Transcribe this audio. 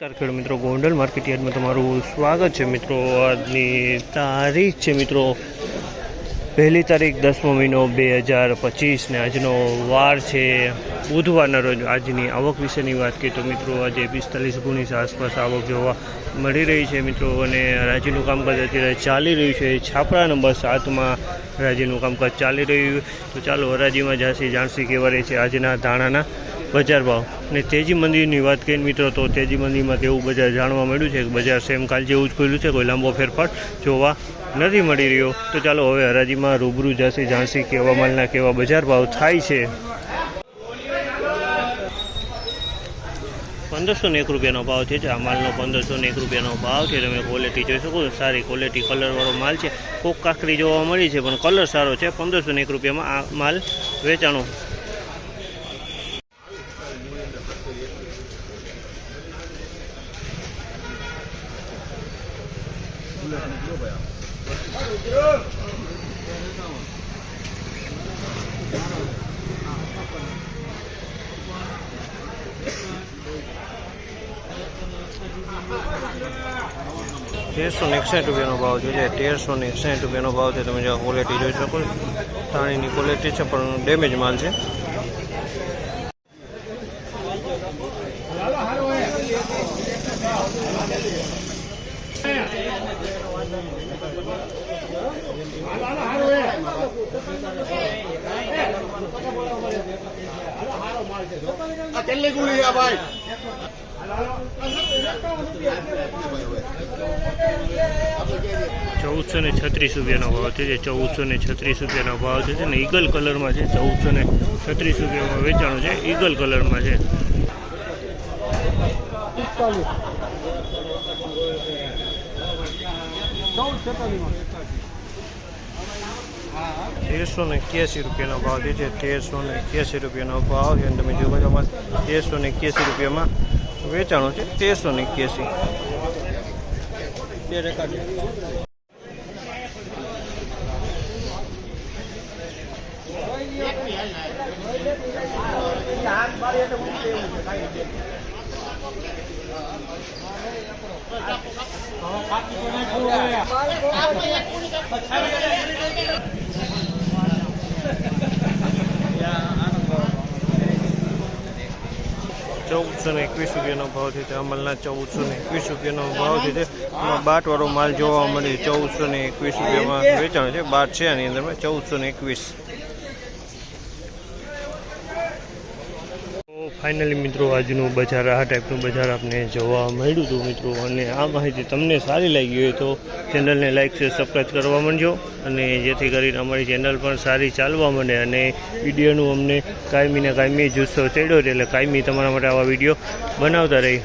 નમસ્કાર મિત્રો, ગોંડલ માર્કેટ યાર્ડમાં તમારું સ્વાગત છે મિત્રો. આજની તારીખ છે મિત્રો, પહેલી તારીખ દસમો મહિનો બે હજાર પચીસ ને આજનો વાર છે બુધવારના રોજ. આજની આવક વિશેની વાત કરીએ તો મિત્રો, આજે પિસ્તાલીસ ગુણીસ આસપાસ આવક જોવા મળી રહી છે મિત્રો અને રાજીનું કામકાજ અત્યારે ચાલી રહ્યું છે. છાપરા નંબર સાતમાં રાજીનું કામકાજ ચાલી રહ્યું. તો ચાલો હરાજીમાં ઝાંસી જાણસી કેવા રહે છે. આજના ધાણાના બજાર ભાવ. ને તેજી મંદિરની વાત કરીએ મિત્રો, તો તેજી મંદિરમાં તેવું બજાર જાણવા મળ્યું છે કે બજાર સેમ કાલ જેવું જ ખુલ્યું છે, કોઈ લાંબો ફેરફાર જોવા નથી મળી રહ્યો. તો ચાલો હવે હરાજીમાં રૂબરૂ જશે જાણસી કેવા માલના કેવા બજાર ભાવ થાય છે. પંદરસો ને એક રૂપિયાનો ભાવ છે આ માલનો પંદરસો ને એક રૂપિયાનો ભાવ છે. તમે ક્વોલિટી જોઈ શકો છો. સારી ક્વોલિટી કલરવાળો માલ છે. કોક કાકરી જોવા મળી છે, પણ કલર સારો છે. પંદરસો ને એક રૂપિયામાં આ માલ વેચાણો તેરસો ને એકસઠ રૂપિયાનો ભાવ છે જે તેરસો ને એકસઠ રૂપિયાનો ભાવ છે તમે જો ક્વોલિટી જોઈ શકો છો તાણીની ક્વોલિટી છે પણ ડેમેજ માલ છે આ કેટલી ભાઈ? ચૌદસો ને છત્રીસ રૂપિયાનો ભાવ છે. જે ચૌદસો ને છત્રીસ રૂપિયાનો ભાવ છે ને ઈગલ કલરમાં છે. ચૌદસો ને છત્રીસ રૂપિયામાં વેચાણું છે. ઈગલ કલરમાં છે. તેરસો ને એક્યાસી રૂપિયાનો ભાવ છે જે તેરસો ને એક્યાસી રૂપિયાનો ભાવ છે. અને તમે જોવા છો તેરસો ને એક્યાસી રૂપિયામાં વેચાણું છે. તેરસો ને એક્યાસી ચૌદસો ને એકવીસ રૂપિયાનો ભાવ છે અમલના ચૌદસો ને એકવીસ રૂપિયાનો ભાવ છે તે. એમાં બાટવાળો માલ જોવા મળે ચૌદસો ને એકવીસ રૂપિયામાં વેચાણ છે. બાટ છે આની અંદરમાં ચૌદસો ને એકવીસ. ફાઇનલી મિત્રો, આજનું બજાર, આ ટાઈપનું બજાર આપને જોવા મળ્યું હતું, મિત્રો, અને આ માહિતી તમને સારી લાગી હોય તો ચેનલને લાઇક શેર સબસ્ક્રાઈબ કરવા માંડજો, અને જેથી કરીને અમારી ચેનલ પણ સારી ચાલવા માંડે, અને વિડીયોનું અમને કાયમી ને કાયમી જુસ્સો ચડ્યો એટલે કાયમી તમારા માટે આવા વીડિયો બનાવતા રહી